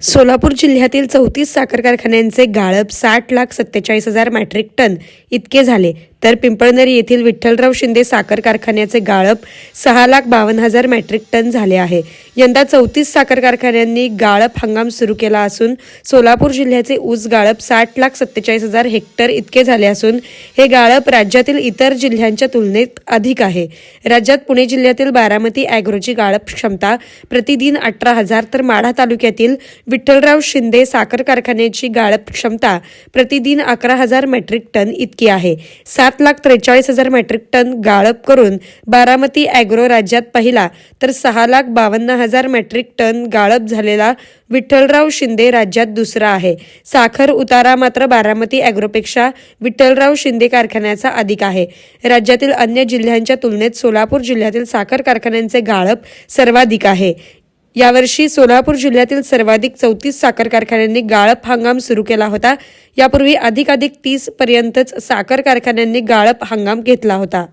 सोलापूर जिल्ह्यातील चौतीस साखर कारखान्यांचे गाळप साठ लाख सत्तेचाळीस हजार मॅट्रिक टन इतके झाले. तर पिंपळनेर येथील विठ्ठलराव शिंदे साखर कारखान्याचे गाळप सहा लाख बावन्न हजार मॅट्रिक टन झाले आहे. यंदा चौतीस साखर कारखान्यांनी गाळप हंगाम सुरू केला असून सोलापूर जिल्ह्याचे ऊस गाळप साठ लाख सत्तेचाळीस हजार हेक्टर इतके झाले असून हे गाळप राज्यातील इतर जिल्ह्यांच्या तुलनेत अधिक आहे. राज्यात पुणे जिल्ह्यातील बारामती अॅग्रोची गाळप क्षमता प्रतिदिन अठरा हजार तर माढा तालुक्यातील विठ्ठलराव शिंदे साखर कारखान्याची गाळप क्षमता प्रतिदिन अकरा हजार मेट्रिक टन इतकी आहे. सात सात लाख त्रेचाळीस हजार मेट्रिक टन गाळप करून बारामती ॲग्रो राज्यात पहिला तर सहा लाख बावन्न हजार मेट्रिक टन गाळप झालेला विठ्ठलराव शिंदे राज्यात दुसरा आहे. साखर उतारा मात्र बारामती ॲग्रोपेक्षा विठ्ठलराव शिंदे कारखान्याचा अधिक आहे. राज्यातील अन्य जिल्ह्यांच्या तुलनेत सोलापूर जिल्ह्यातील साखर कारखान्यांचे गाळप सर्वाधिक आहे. यावर्षी सोलापूर जिल्ह्यातील सर्वाधिक चौतीस साखर कारखान्यांनी गाळप हंगाम सुरू केला होता. यापूर्वी अधिकाधिक तीस पर्यंतच साखर कारखान्यांनी गाळप हंगाम घेतला होता.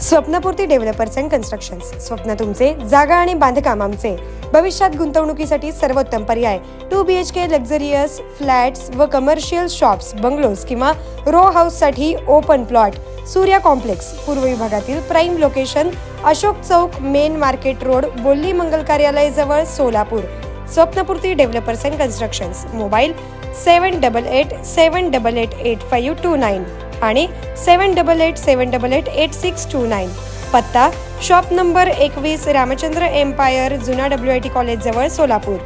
Swapnapurti developers and constructions. स्वप्न तुमचे जागा आणि बांधकाम आमचे. भविष्यात गुंतवणुकीसाठी सर्वोत्तम पर्याय. Two B H K luxurious flats व कमर्शियल शॉप्स बंगलोज किंवा रो हाऊससाठी ओपन प्लॉट सूर्या कॉम्प्लेक्स पूर्व विभागातील prime location Ashok Chowk main market road Bolli मंगल कार्यालय जवळ Solapur. Swapnapurti developers and constructions mobile seven double eight seven double eight eight five two nine आणि seven double eight seven double eight eight six two nine पत्ता shop number एकवीस Ramchandra empire जुना W I T कॉलेजजवळ सोलापूर.